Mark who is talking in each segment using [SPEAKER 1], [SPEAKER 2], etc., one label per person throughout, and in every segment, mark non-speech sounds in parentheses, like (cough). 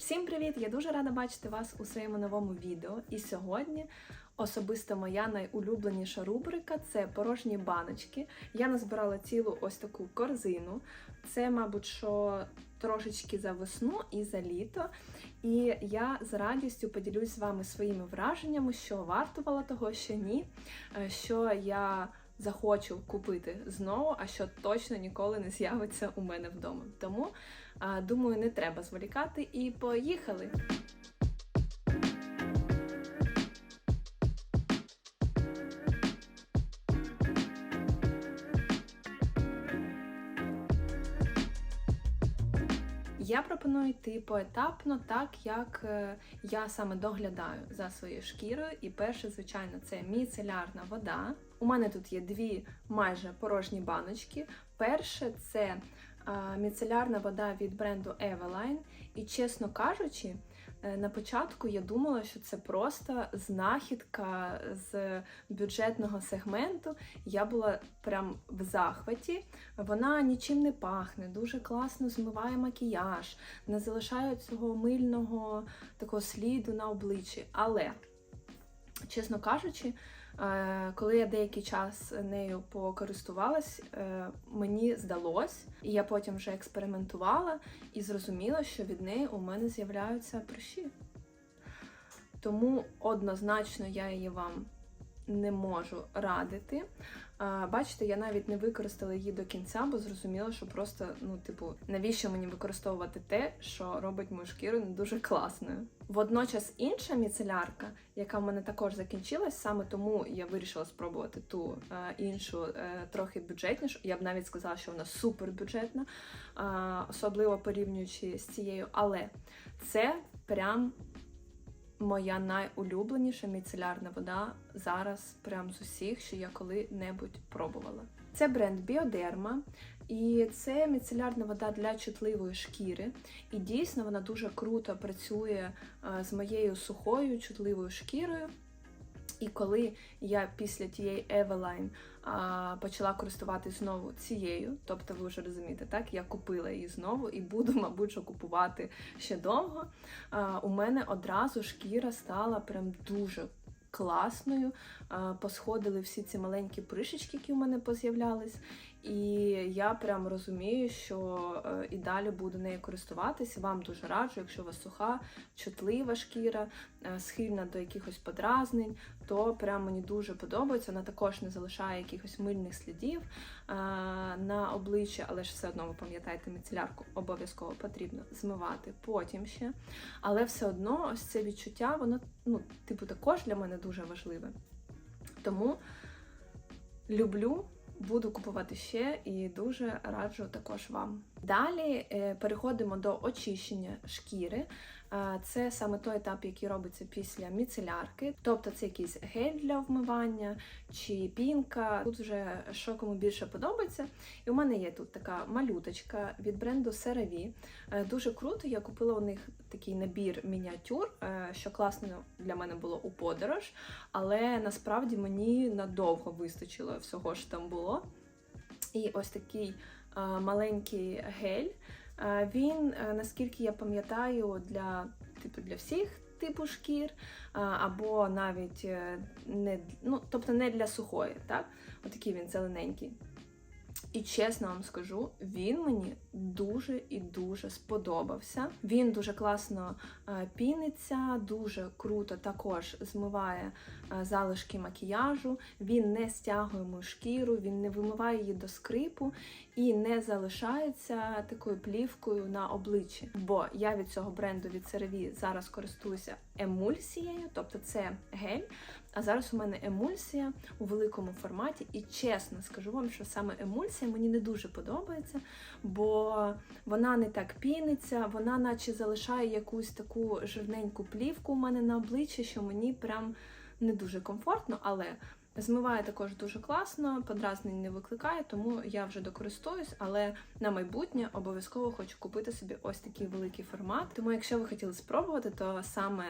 [SPEAKER 1] Всім привіт! Я дуже рада бачити вас у своєму новому відео. І сьогодні особисто моя найулюбленіша рубрика це порожні баночки. Я назбирала цілу ось таку корзину. Це, мабуть, що трошечки за весну і за літо. І я з радістю поділюсь з вами своїми враженнями, що вартувало того, що ні, е, що я захочу купити знову, а що точно ніколи не з'явиться у мене вдома. Тому думаю, не треба зволікати і поїхали. Я пропоную йти поетапно, так як е, я саме доглядаю за своєю шкірою. І перше, звичайно, це міцелярна вода. У мене тут є дві майже порожні баночки. Перше це а, міцелярна вода від бренду Eveline. І чесно кажучи, е, на початку я думала, що це просто знахідка з бюджетного сегменту. Я була прям в захваті. Вона нічим не пахне, дуже класно змиває макіяж, не залишає цього мильного такого сліду на обличчі. Але, чесно кажучи, коли я деякий час нею покористувалась, е, мені здалось, і я потім вже експериментувала і зрозуміла, що від неї у мене з'являються прищі. Тому однозначно я її вам не можу радити. Бачите, я навіть не використала її до кінця, бо зрозуміла, що просто, ну, типу, навіщо мені використовувати те, що робить мою шкіру не дуже класною. Водночас інша міцелярка, яка в мене також закінчилась, саме тому я вирішила спробувати ту е, іншу, е, трохи бюджетнішу. Я б навіть сказала, що вона супер бюджетна, е, особливо порівнюючи з цією. Але це прям моя найулюбленіша міцелярна вода зараз, прям з усіх, що я коли-небудь пробувала. Це бренд Біодерма, і це міцелярна вода для чутливої шкіри. І дійсно вона дуже круто працює е, з моєю сухою чутливою шкірою. І коли я після тієї а, почала користуватись знову цією, тобто ви вже розумієте, так я купила її знову і буду, (laughs) мабуть, що купувати ще довго. У мене одразу шкіра стала прям дуже класною. Посходили всі ці маленькі пришечки, які у мене поз'являлись. І я прям розумію, що е, і далі буду нею користуватись. Вам дуже раджу, якщо у вас суха, чутлива шкіра, е, схильна до якихось подразнень, то прям мені дуже подобається. Вона також не залишає якихось мильних слідів е, на обличчі, але ж все одно ви пам'ятаєте, міцелярку обов'язково потрібно змивати потім ще. Але все одно ось це відчуття, воно, ну, типу, також для мене дуже важливе. Тому люблю. Буду купувати ще і дуже раджу також вам. Далі е, переходимо до очищення шкіри. Це саме той етап, який робиться після міцелярки, тобто це якийсь гель для вмивання чи пінка. Тут вже що кому більше подобається. І у мене є тут така малюточка від бренду CeraVe. Е, Дуже круто. Я купила у них такий набір мініатюр, е, що класно для мене було у подорож, але насправді мені надовго вистачило всього, що там було. І ось такий е, маленький гель. Він, е, наскільки я пам'ятаю, для типу для всіх типу шкір, або навіть е, не ну, тобто не для сухої, так? Отакий він зелененький. І чесно вам скажу, він мені дуже і дуже сподобався. Він дуже класно е, піниться, дуже круто також змиває е, залишки макіяжу. Він не стягує мою шкіру, він не вимиває її до скрипу і не залишається такою плівкою на обличчі. Бо я від цього бренду від CeraVe зараз користуюся емульсією, тобто це гель. А зараз у мене емульсія у великому форматі, і чесно скажу вам, що саме емульсія мені не дуже подобається, бо вона не так піниться, вона наче залишає якусь таку жирненьку плівку у мене на обличчі, що мені прям не дуже комфортно, але Змиває також дуже класно, подразнень не викликає, тому я вже докористуюсь, але на майбутнє обов'язково хочу купити собі ось такий великий формат. Тому, якщо ви хотіли спробувати, то саме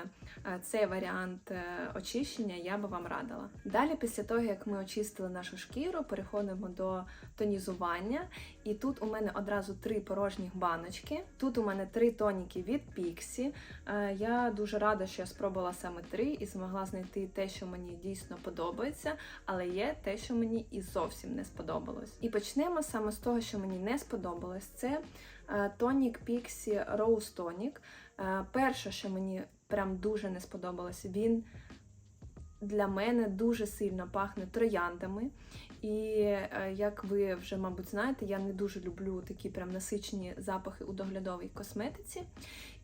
[SPEAKER 1] е, цей варіант е, очищення я би вам радила. Далі, після того, як ми очистили нашу шкіру, переходимо до тонізування. І тут у мене одразу три порожніх баночки. Тут у мене три тоніки від Pixie. Е, Я дуже рада, що я спробувала саме три і змогла знайти те, що мені дійсно подобається, але є те, що мені і зовсім не сподобалось. І почнемо саме з того, що мені не сподобалось. Це е, тонік Pixie Rose Tonic. Е, Перше, що мені прям дуже не сподобалось, він для мене дуже сильно пахне трояндами. І е, як ви вже, мабуть, знаєте, я не дуже люблю такі прям насичені запахи у доглядовій косметиці.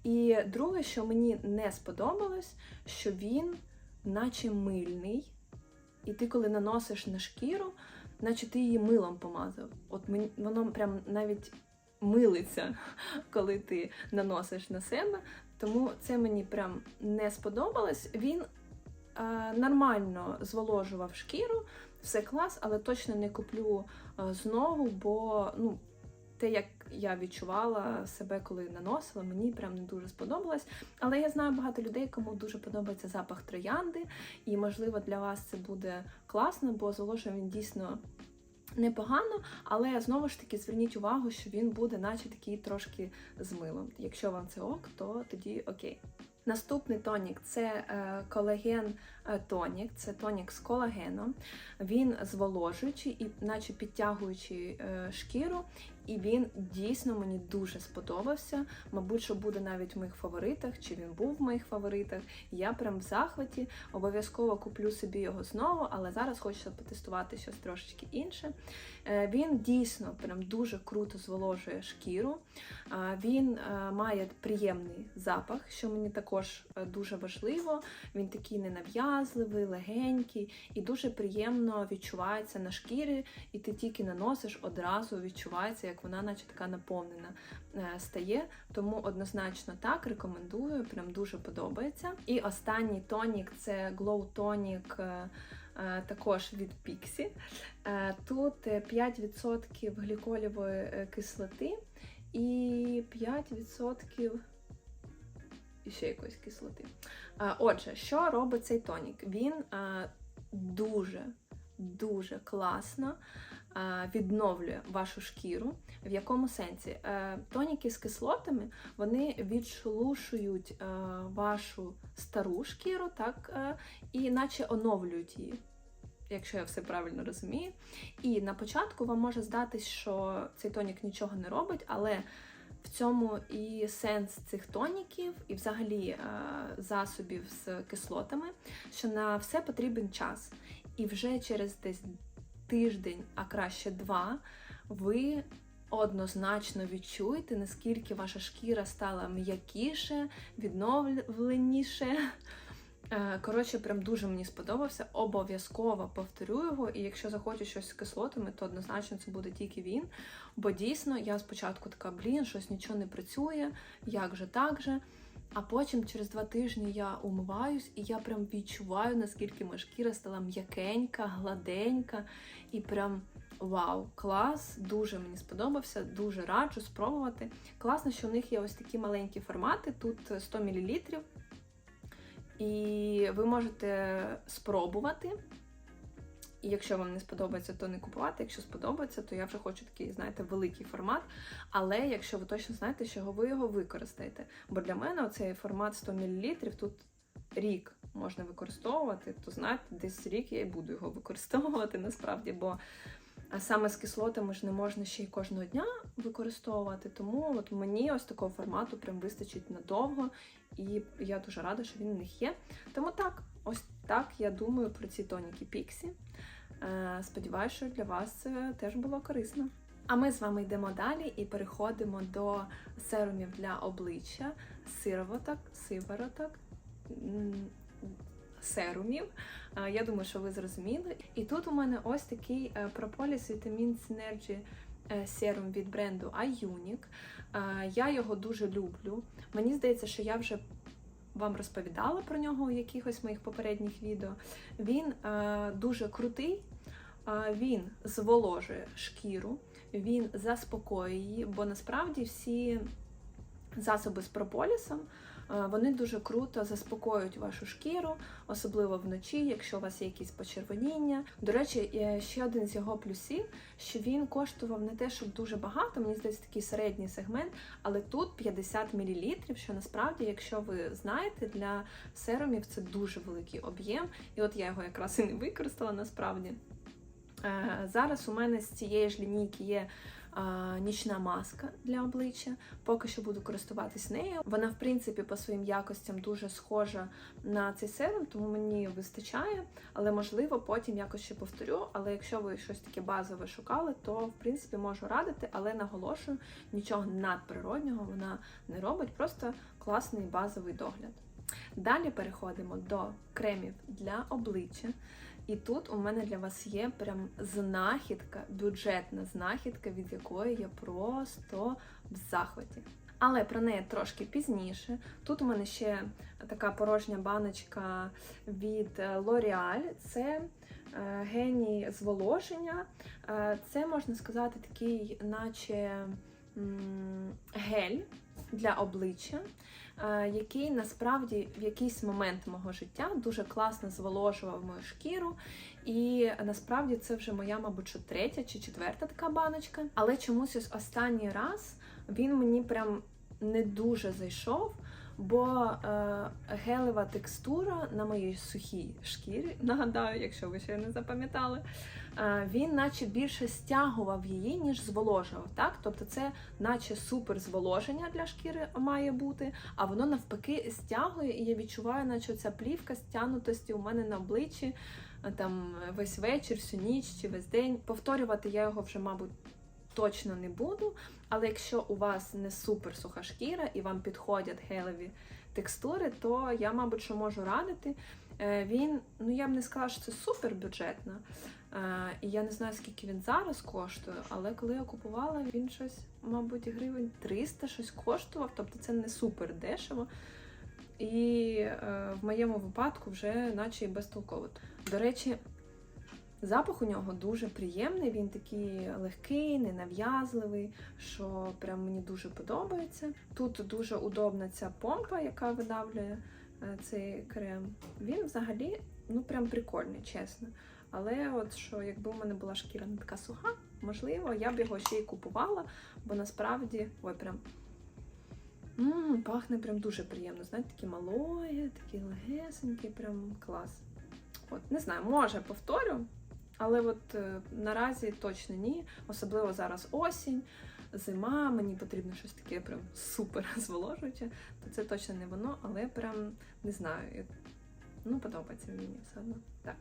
[SPEAKER 1] І друге, що мені не сподобалось, що він наче мильний, і ти, коли наносиш на шкіру, наче ти її милом помазав. От мені воно прям навіть милиться, (laughs) коли ти наносиш на себе. Тому це мені прям не сподобалось. Він нормально зволожував шкіру, все клас, але точно не куплю е, знову, бо ну, те, як я відчувала себе, коли наносила, мені прям не дуже сподобалось. Але я знаю багато людей, кому дуже подобається запах троянди, і можливо для вас це буде класно, бо зволожує він дійсно. Непогано, але знову ж таки зверніть увагу, що він буде, наче такий трошки з милом. Якщо вам це ок, то тоді окей. Наступний тонік це е, колаген е, тонік, це тонік з колагеном. Він зволожуючий і наче підтягуючий е, шкіру, і він дійсно мені дуже сподобався. Мабуть, що буде навіть в моїх фаворитах, чи він був в моїх фаворитах. Я прям в захваті. Обов'язково куплю собі його знову, але зараз хочу потестувати щось трошечки інше. Е, Він дійсно прям дуже круто зволожує шкіру. Він е, має приємний запах, що мені також е, дуже важливо. Він такий ненав'язливий, легенький і дуже приємно відчувається на шкірі, і ти тільки наносиш, одразу відчувається, як вона, наче така наповнена е, стає. Тому однозначно так рекомендую, прям дуже подобається. І останній тонік це Glow Tonic. е, е, Також від. Е, Тут е, 5% гліколівої кислоти і 5% і ще якоїсь кислоти. Отже, що робить цей тонік? Він е, дуже, дуже класно відновлює вашу шкіру. В якому сенсі? Е, Тоніки з кислотами вони відшелушують е, вашу стару шкіру, так, е, і наче оновлюють її. Якщо я все правильно розумію. І на початку вам може здатись, що цей тонік нічого не робить, але в цьому і сенс цих тоніків, і взагалі е, засобів з кислотами, що на все потрібен час. І вже через десь тиждень, а краще два, ви однозначно відчуєте, наскільки ваша шкіра стала м'якіше, відновленіше. Е, Коротше, прям дуже мені сподобався. Обов'язково повторю його. І якщо захочу щось з кислотами, то однозначно це буде тільки він. Бо дійсно я спочатку така, блін, щось нічого не працює, як же так же. А потім через два тижні я умиваюсь, і я прям відчуваю, наскільки моя шкіра стала м'якенька, гладенька, і прям вау, клас! Дуже мені сподобався, дуже раджу спробувати. Класно, що у них є ось такі маленькі формати, тут 100 мл. І ви можете спробувати. І якщо вам не сподобається, то не купувати. Якщо сподобається, то я вже хочу такий, знаєте, великий формат. Але якщо ви точно знаєте, що ви його використаєте. Бо для мене оцей формат 100 мл тут рік можна використовувати, то знаєте, десь рік я і буду його використовувати насправді. Бо саме з кислотами ж не можна ще й кожного дня використовувати. Тому от мені ось такого формату прям вистачить надовго, і я дуже рада, що він у них є. Тому так, ось так я думаю про ці тоніки Pixie. Е, Сподіваюся, що для вас це теж було корисно. А ми з вами йдемо далі і переходимо до серумів для обличчя, сироваток, сивороток, серумів. Е, Я думаю, що ви зрозуміли. І тут у мене ось такий е, Propolis Vitamin Synergy серум від бренду iUnic. Е, Я його дуже люблю. Мені здається, що я вже вам розповідала про нього у якихось моїх попередніх відео. Він е, дуже крутий, е, він зволожує шкіру, він заспокоює її, бо насправді всі засоби з прополісом Вони дуже круто заспокоюють вашу шкіру, особливо вночі, якщо у вас є якісь почервоніння. До речі, е, ще один з його плюсів, що він коштував не те, щоб дуже багато, мені здається, такий середній сегмент, але тут 50 мл, що насправді, якщо ви знаєте, для серумів це дуже великий об'єм. І от я його якраз і не використала насправді. Е, Зараз у мене з цієї ж лінійки є нічна маска для обличчя. Поки що буду користуватись нею. Вона, в принципі, по своїм якостям дуже схожа на цей серум, тому мені вистачає. Але можливо потім якось ще повторю. Але якщо ви щось таке базове шукали, то в принципі можу радити, але наголошую, нічого надприроднього вона не робить, просто класний базовий догляд. Далі переходимо до кремів для обличчя. І тут у мене для вас є прям знахідка, бюджетна знахідка, від якої я просто в захваті. Але про неї трошки пізніше. Тут у мене ще така порожня баночка від е, L'Oreal. Це е, геній зволоження. Е, Це можна сказати такий, наче гель для обличчя, який насправді в якийсь момент мого життя дуже класно зволожував мою шкіру. І насправді це вже моя, мабуть, що третя чи четверта така баночка. Але чомусь ось останній раз він мені прям не дуже зайшов. Бо е, гелева текстура на моїй сухій шкірі, нагадаю, якщо ви ще не запам'ятали, е, він наче більше стягував її, ніж зволожував. Так? Тобто це наче супер зволоження для шкіри має бути, а воно навпаки стягує, і я відчуваю, наче ця плівка стягнутості у мене на обличчі е, там весь вечір, всю ніч чи весь день. Повторювати я його вже, мабуть, точно не буду. Але якщо у вас не супер суха шкіра і вам підходять гелеві текстури, то я, мабуть, що можу радити. Е, Він, ну я б не сказала, що це супер бюджетно. Е, І я не знаю, скільки він зараз коштує, але коли я купувала, він щось, мабуть, гривень 300 щось коштував, тобто це не супер дешево. І е, в моєму випадку вже наче і безтолково. До речі, Запах у нього дуже приємний, він такий легкий, ненав'язливий, що прям мені дуже подобається. Тут дуже удобна ця помпа, яка видавлює е, цей крем. Він взагалі ну прям прикольний, чесно. Але от що, якби у мене була шкіра не така суха, можливо, я б його ще й купувала, бо насправді ой, прям м пахне прям дуже приємно. Знаєте, такі малої, такі легесенькі, прям клас. От, не знаю, може повторю. Але от е, наразі точно ні. Особливо зараз осінь, зима, мені потрібно щось таке прям супер (laughs) зволожуюче, то це точно не воно, але прям не знаю. Ну, подобається мені все одно. Так,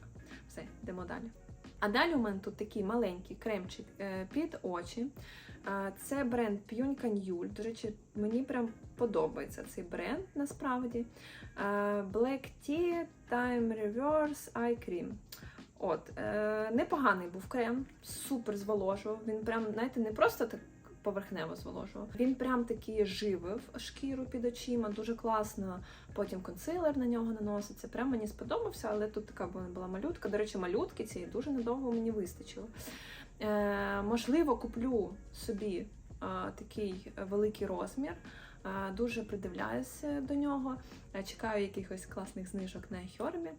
[SPEAKER 1] все, йдемо далі. А далі у мене тут такий маленький кремчик е, під очі. Це бренд П'юнька Нюль. До речі, мені прям подобається цей бренд насправді. Е, Black Tea Time Reverse Eye Cream. От, е, непоганий був крем, супер зволожував. Він прям, знаєте, не просто так поверхнево зволожував. Він прям таки живив шкіру під очима, дуже класно. Потім консилер на нього наноситься. Прям мені сподобався, але тут така була- малютка. До речі, малютки цієї дуже недовго мені вистачило. Е, можливо, куплю собі е, такий великий розмір. Е, дуже придивляюся до нього. Е, чекаю якихось класних знижок на Хьормі.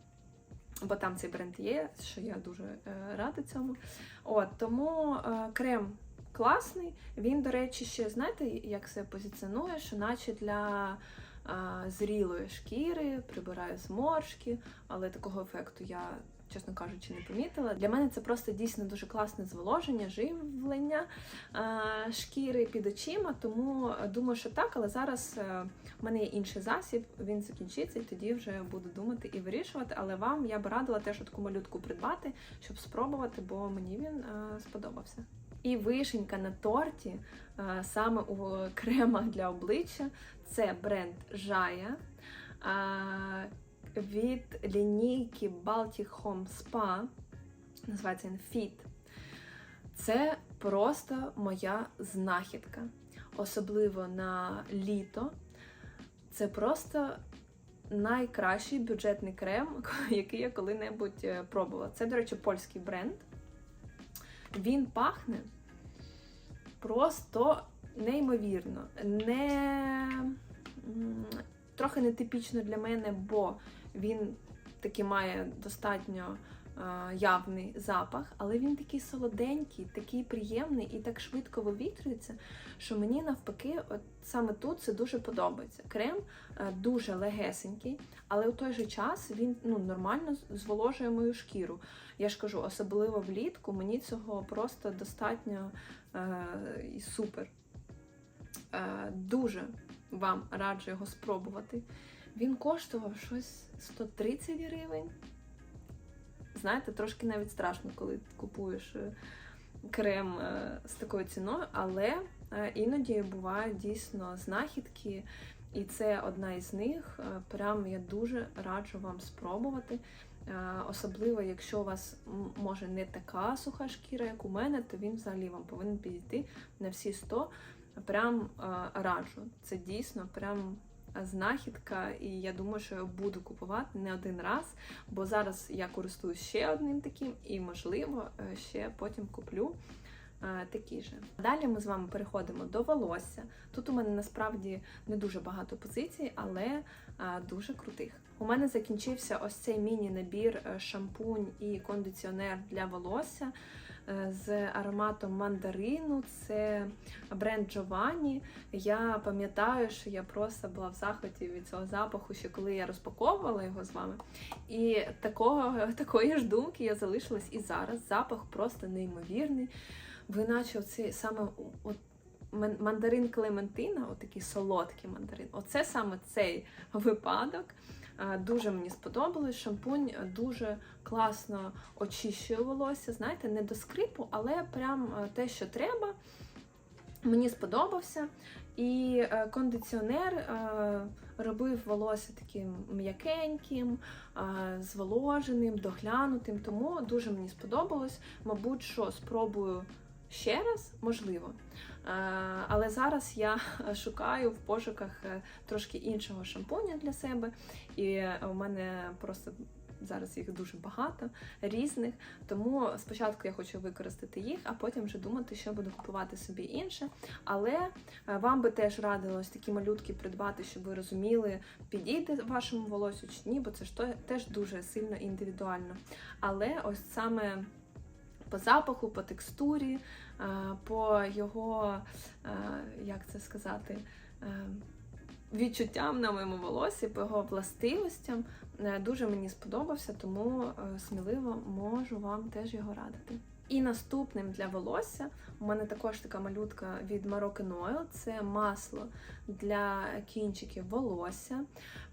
[SPEAKER 1] Бо там цей бренд є, що я дуже рада цьому. От тому крем класний. Він, до речі, ще знаєте, як себе позиціонує, що наче для е, зрілої шкіри прибирає зморшки, але такого ефекту я. Чесно кажучи, не помітила. Для мене це просто дійсно дуже класне зволоження, живлення шкіри під очима. Тому думаю, що так, але зараз е, у мене є інший засіб, він закінчиться, і тоді вже буду думати і вирішувати. Але вам я би радила теж таку малютку придбати, щоб спробувати, бо мені він е, сподобався. І вишенька на торті е, саме у кремах для обличчя це бренд Жая е, від лінійки Baltic Home Spa. Називається він Fit. Це просто моя знахідка, особливо на літо. Це просто найкращий бюджетний крем, (laughs) який я коли-небудь е, пробувала. Це, до речі, польський бренд. Він пахне просто неймовірно. Не трохи нетипічно для мене, бо він таки має достатньо явний запах, але він такий солоденький, такий приємний і так швидко вивітрюється, що мені навпаки, от саме тут це дуже подобається. Крем е, дуже легесенький, але у той же час він ну, нормально зволожує мою шкіру. Я ж кажу, особливо влітку мені цього просто достатньо е, і супер. Е, дуже вам раджу його спробувати. Він коштував щось 130 гривень. Знаєте, трошки навіть страшно, коли купуєш е, крем е, з такою ціною, але е, іноді бувають дійсно знахідки, і це одна із них. Прям я дуже раджу вам спробувати. Особливо, якщо у вас може не така суха шкіра, як у мене, то він взагалі вам повинен підійти на всі 100. Прям раджу. Це дійсно прям знахідка, і я думаю, що я буду купувати не один раз, бо зараз я користуюсь ще одним таким, і, можливо, е, ще потім куплю е, такі же. Далі ми з вами переходимо до волосся. Тут у мене насправді не дуже багато позицій, але е, дуже крутих. У мене закінчився ось цей міні-набір шампунь і кондиціонер для волосся з ароматом мандарину. Це бренд Giovanni. Я пам'ятаю, що я просто була в захваті від цього запаху, ще коли я розпаковувала його з вами. І такого, (laughs) такої ж думки я залишилась і зараз. Запах просто неймовірний. Ви наче оцей саме от, мандарин Клементина, отакий солодкий мандарин. Оце саме цей випадок. Е, Дуже мені сподобалось. Шампунь дуже класно очищує волосся. Знаєте, не до скрипу, але прям е, те, що треба. Мені сподобався. І е, кондиціонер е, робив волосся таким м'якеньким, е, зволоженим, доглянутим. Тому дуже мені сподобалось. Мабуть, що спробую ще раз, можливо. Е, але зараз я (laughs) шукаю в пошуках е, трошки іншого шампуня для себе. І е, у мене просто зараз їх дуже багато різних. Тому спочатку я хочу використати їх, а потім вже думати, що буду купувати собі інше. Але е, вам би теж радилось такі малютки придбати, щоб ви розуміли, підійде вашому волосю чи ні, бо це ж теж дуже сильно індивідуально. Але ось саме по запаху, по текстурі, е, по його, е, як це сказати, е, відчуттям на моєму волосі, по його властивостям. Дуже мені сподобався, тому сміливо можу вам теж його радити. І наступним для волосся у мене також така малютка від Moroccan Oil. Це масло для кінчиків волосся.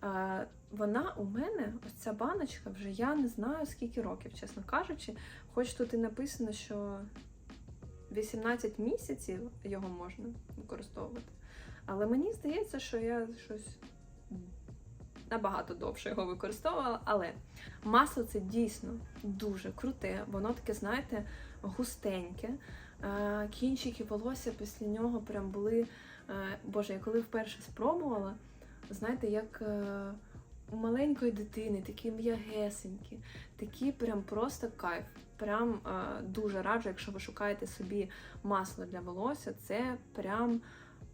[SPEAKER 1] Е, Вона у мене, ось ця баночка, вже я не знаю скільки років, чесно кажучи. Хоч тут і написано, що 18 місяців його можна використовувати. Але мені здається, що я щось набагато довше його використовувала. Але масло це дійсно дуже круте. Воно таке, знаєте, густеньке. Е, Кінчики волосся після нього прям були. е, Боже, я коли вперше спробувала, знаєте, як е, у маленької дитини, такі м'ягесенькі, такі прям просто кайф. Прям дуже раджу, якщо ви шукаєте собі масло для волосся, це прям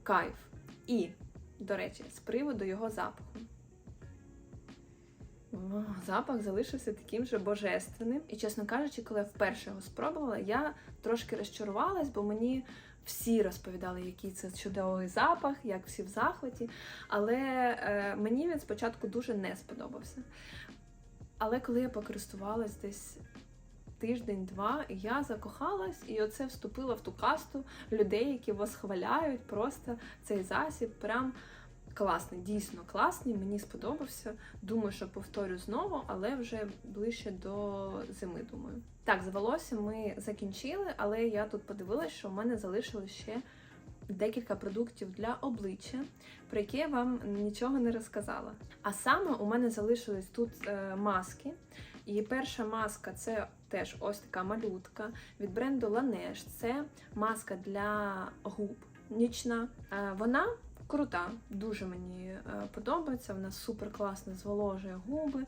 [SPEAKER 1] кайф. І, до речі, з приводу його запаху. Запах залишився таким же божественним. І, чесно кажучи, коли я вперше його спробувала, я трошки розчарувалась, бо мені всі розповідали, який це чудовий запах, як всі в захваті. Але е, мені він спочатку дуже не сподобався. Але коли я покористувалась десь тиждень-два, я закохалась і оце вступила в ту касту людей, які восхваляють просто цей засіб. Прям класний, дійсно класний. Мені сподобався. Думаю, що повторю знову, але вже ближче до зими, думаю. Так, з ми закінчили, але я тут подивилася, що в мене залишилось ще декілька продуктів для обличчя, про які я вам нічого не розказала. А саме у мене залишились тут е, маски. І перша маска це теж ось така малютка від бренду Laneige. Це маска для губ нічна. Е, Вона крута, дуже мені е, подобається. Вона супер класно зволожує губи.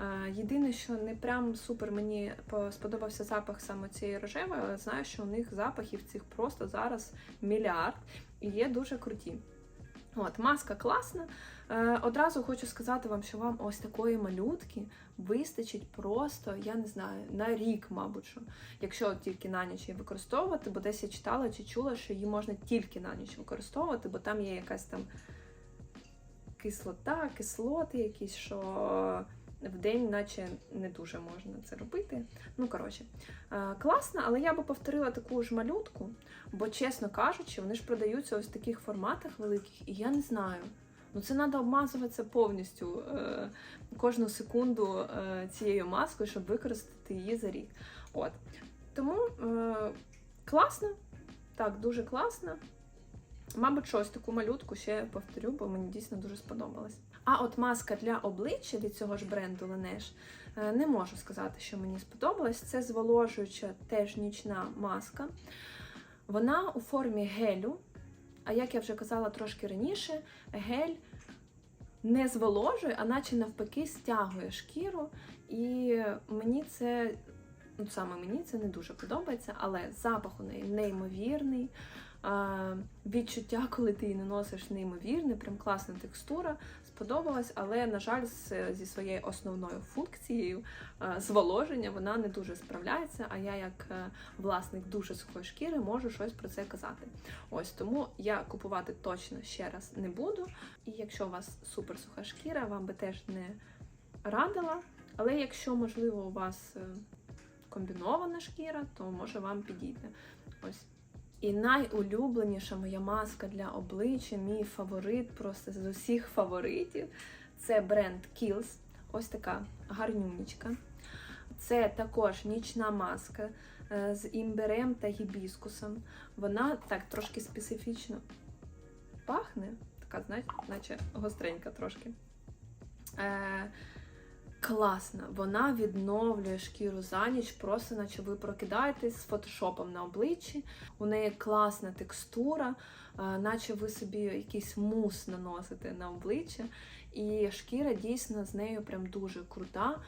[SPEAKER 1] Е, Єдине, що не прям супер мені сподобався запах саме цієї рожевої, але знаю, що у них запахів цих просто зараз мільярд і є дуже круті. От, маска класна. Е, одразу хочу сказати вам, що вам ось такої малютки вистачить просто, я не знаю, на рік, мабуть, що, якщо тільки на ніч її використовувати, бо десь я читала чи чула, що її можна тільки на ніч використовувати, бо там є якась там кислота, кислоти якісь, що в день, наче не дуже можна це робити. Ну, коротше, е, класно, але я би повторила таку ж малютку, бо, чесно кажучи, вони ж продаються ось в таких форматах великих, і я не знаю. Ну, це треба обмазуватися повністю е, кожну секунду е, цією маскою, щоб використати її за рік. От. Тому е, класно, так, дуже класно. Мабуть, щось таку малютку ще повторю, бо мені дійсно дуже сподобалось. А от маска для обличчя від цього ж бренду Laneige, е, не можу сказати, що мені сподобалось. Це зволожуюча теж нічна маска. Вона у формі гелю. А як я вже казала трошки раніше, гель не зволожує, а наче навпаки стягує шкіру. І мені це, ну саме мені це не дуже подобається, але запах у неї неймовірний. Відчуття, коли ти її наносиш, неймовірне, прям класна текстура, сподобалась, але, на жаль, зі своєю основною функцією зволоження вона не дуже справляється. А я, як е, власник дуже сухої шкіри, можу щось про це казати. Ось тому я купувати точно ще раз не буду. І якщо у вас супер суха шкіра, вам би теж не радила. Але якщо, можливо, у вас е, комбінована шкіра, то може вам підійде. Ось. І найулюбленіша моя маска для обличчя, мій фаворит просто з усіх фаворитів це бренд Kiehl's. Ось така гарнюнічка. Це також нічна маска е, з імбирем та гібіскусом. Вона так трошки специфічно пахне, така, знаєте, наче гостренька трошки. Е, Класна, вона відновлює шкіру за ніч, просто наче ви прокидаєтесь з фотошопом на обличчі. У неї класна текстура, е, наче ви собі якийсь мус наносите на обличчя. І шкіра дійсно з нею прям дуже крута,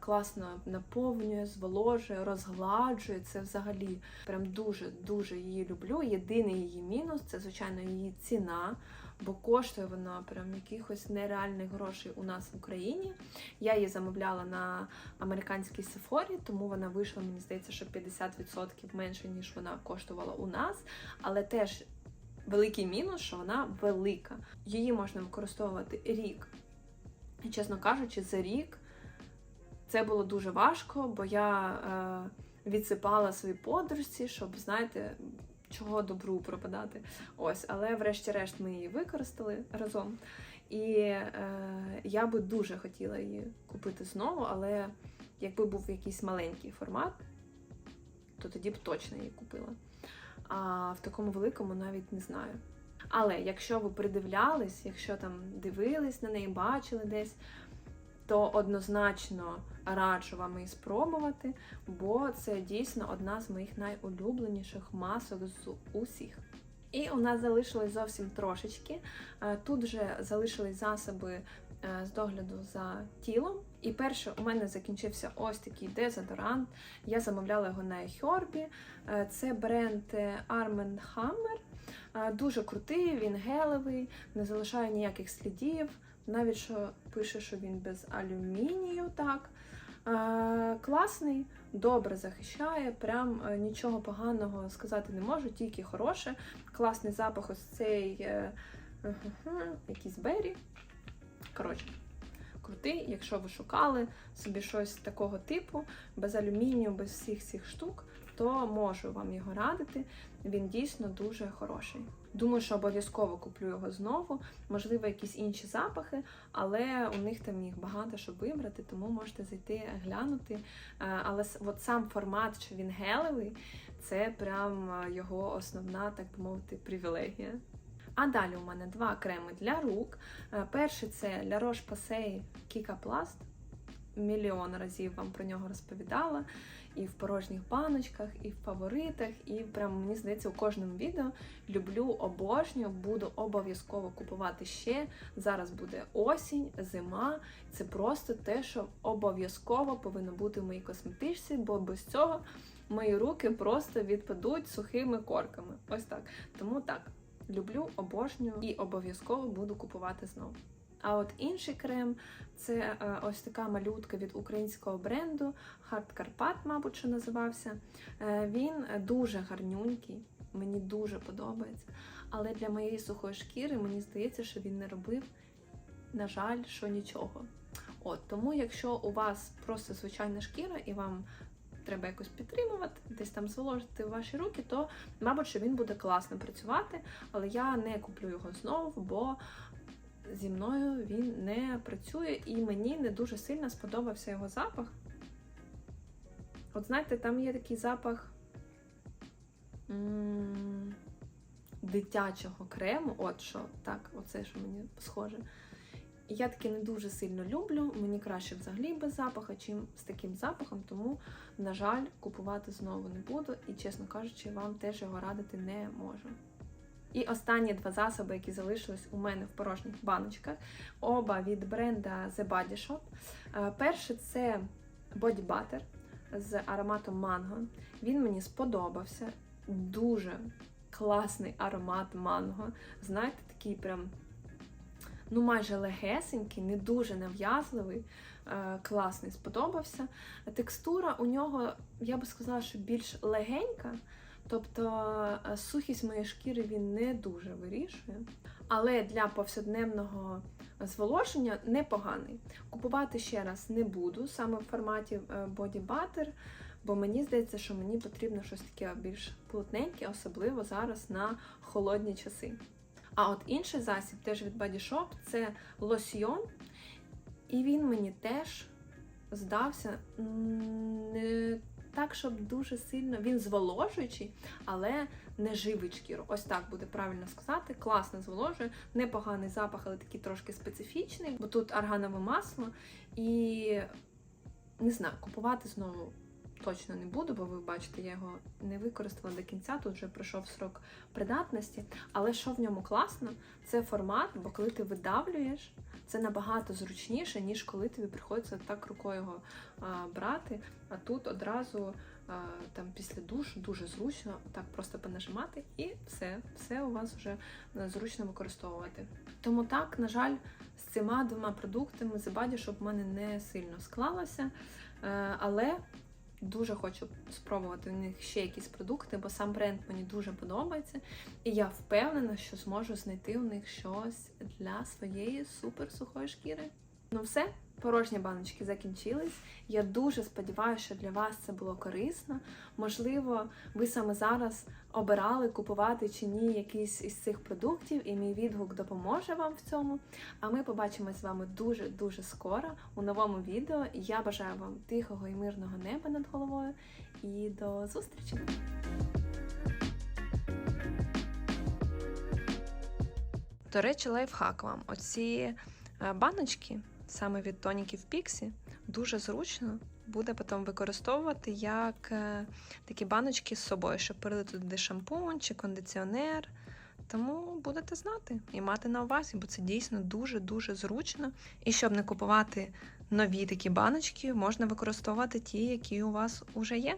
[SPEAKER 1] класно наповнює, зволожує, розгладжує. Це взагалі прям дуже-дуже її люблю. Єдиний її мінус це, звичайно, її ціна. Бо коштує вона прям якихось нереальних грошей у нас в Україні. Я її замовляла на американській Сефорі, тому вона вийшла, мені здається, що 50% менше, ніж вона коштувала у нас. Але теж великий мінус, що вона велика. Її можна використовувати рік. Чесно кажучи, за рік це було дуже важко, бо я е, відсипала свої подружці, щоб, знаєте, чого добру пропадати. Ось, але врешті-решт ми її використали разом. І е, я би дуже хотіла її купити знову, але якби був якийсь маленький формат, то тоді б точно її купила. А в такому великому навіть не знаю. Але якщо ви придивлялись, якщо там дивились на неї, бачили десь, то однозначно раджу вам її спробувати, бо це дійсно одна з моїх найулюбленіших масок з усіх. І у нас залишилось зовсім трошечки. Е, Тут вже залишились засоби е, з догляду за тілом. І перше, у мене закінчився ось такий дезодорант. Я замовляла його на Хьорбі. Це бренд Arm Hammer. Е, Дуже крутий, він гелевий, не залишає ніяких слідів. Навіть що пише, що він без алюмінію, так. Е, класний, добре захищає, прям е, нічого поганого сказати не можу, тільки хороше. Класний запах ось цей е, якийсь бері. Коротше, крутий, якщо ви шукали собі щось такого типу, без алюмінію, без всіх цих штук, то можу вам його радити. Він дійсно дуже хороший. Думаю, що обов'язково куплю його знову. Можливо, якісь інші запахи, але у них там їх багато, щоб вибрати, тому можете зайти глянути. Е, Але от сам формат, що він гелевий, це прям е, його основна, так би мовити, привілегія. А далі у мене два креми для рук. Е, Перший це La Roche-Posay Kika Plast. Мільйон разів вам про нього розповідала. І в порожніх баночках, і в фаворитах, і прям мені здається, у кожному відео люблю, обожнюю, буду обов'язково купувати ще. Зараз буде осінь, зима. Це просто те, що обов'язково повинно бути в моїй косметичці, бо без цього мої руки просто відпадуть сухими корками. Ось так. Тому так. люблю, обожнюю і обов'язково буду купувати знову. А от інший крем це е, ось така малютка від українського бренду Хард Карпат, мабуть, що називався. Е, він дуже гарнюнький, мені дуже подобається. Але для моєї сухої шкіри мені здається, що він не робив, на жаль, що нічого. От тому, якщо у вас просто звичайна шкіра і вам треба якось підтримувати, десь там зволожити ваші руки, то мабуть, що він буде класно працювати, але я не куплю його знову, бо зі мною він не працює і мені не дуже сильно сподобався його запах. От знаєте, там є такий запах дитячого крему, от що, так, оце що мені схоже. Я таке не дуже сильно люблю. Мені краще взагалі без запаха, чим з таким запахом, тому, на жаль, купувати знову не буду. І, чесно кажучи, вам теж його радити не можу. І останні два засоби, які залишились у мене в порожніх баночках, оба від бренда The Body Shop. Е, Перший це Body Butter з ароматом манго. Він мені сподобався. Дуже класний аромат манго. Знаєте, такий прям ну майже легесенький, не дуже нав'язливий, е, класний, сподобався. Текстура у нього, я би сказала, що більш легенька, тобто е, сухість моєї шкіри він не дуже вирішує. Але для повсякденного зволоження непоганий. Купувати ще раз не буду, саме в форматі е, Body Butter, бо мені здається, що мені потрібно щось таке більш плотненьке, особливо зараз на холодні часи. А от інший засіб, теж від Body Shop, це лосьйон. І він мені теж здався не так, щоб дуже сильно. Він зволожуючий, але не живить шкіру. Ось так буде правильно сказати. Класно зволожує, непоганий запах, але такий трошки специфічний, бо тут арганове масло. І не знаю, купувати знову точно не буду, бо ви бачите, я його не використала до кінця, тут вже пройшов срок придатності. Але що в ньому класно, це формат, бо коли ти видавлюєш, це набагато зручніше, ніж коли тобі приходиться так рукою його а, брати. А тут одразу а, там після душу дуже зручно так просто понажимати, і все, все у вас вже е, зручно використовувати. Тому так, на жаль, з цими двома продуктами Body Shop в мене не сильно склалося. Е, Але дуже хочу спробувати у них ще якісь продукти, бо сам бренд мені дуже подобається. І я впевнена, що зможу знайти у них щось для своєї суперсухої шкіри. Ну все, порожні баночки закінчились. Я дуже сподіваюся, що для вас це було корисно. Можливо, ви саме зараз обирали купувати чи ні якийсь із цих продуктів, і мій відгук допоможе вам в цьому. А ми побачимось з вами дуже-дуже скоро у новому відео. Я бажаю вам тихого і мирного неба над головою. І до зустрічі! До речі, лайфхак вам. Оці е, баночки, саме від тоніків Pixie, дуже зручно буде потім використовувати як е, такі баночки з собою, щоб перелити туди шампунь чи кондиціонер. Тому будете знати і мати на увазі, бо це дійсно дуже-дуже зручно. І щоб не купувати нові такі баночки, можна використовувати ті, які у вас вже є.